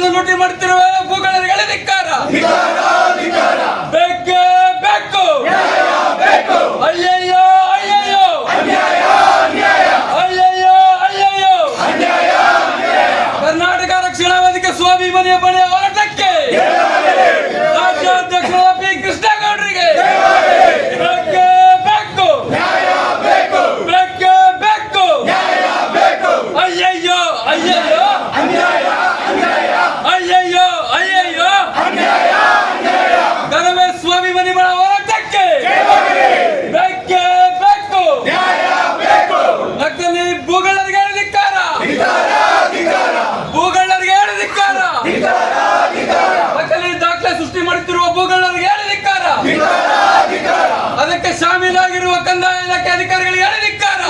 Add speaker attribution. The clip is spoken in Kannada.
Speaker 1: ಜನರನ್ನು ಲೂಟಿ ಮಾಡುತ್ತಿರುವ ಭೂಗಳ ಧಿಕ್ಕಾರ. ಅಯ್ಯಯ್ಯೋ ಅಯ್ಯಯ್ಯೋ. ಅಯ್ಯಯ್ಯೋ ಕರ್ನಾಟಕ ರಕ್ಷಣಾ ವೇದಿಕೆ ಸ್ವಾಭಿಮಾನಿಯ ಬಣೆ ಭೂಗಳ್ಳರಿಗೆ ಧಿಕ್ಕಾರ. ಭೂಗಳ್ಳರಿಗೆ ಧಿಕ್ಕಾರ. ನಕಲಿ ದಾಖಲೆ ಸೃಷ್ಟಿ ಮಾಡುತ್ತಿರುವ ಭೂಗಳ್ಳರಿಗೆ ಧಿಕ್ಕಾರ. ಅದಕ್ಕೆ ಶಾಮೀಲಾಗಿರುವ ಕಂದಾಯ ಇಲಾಖೆ ಅಧಿಕಾರಿಗಳಿಗೆ ಧಿಕ್ಕಾರ.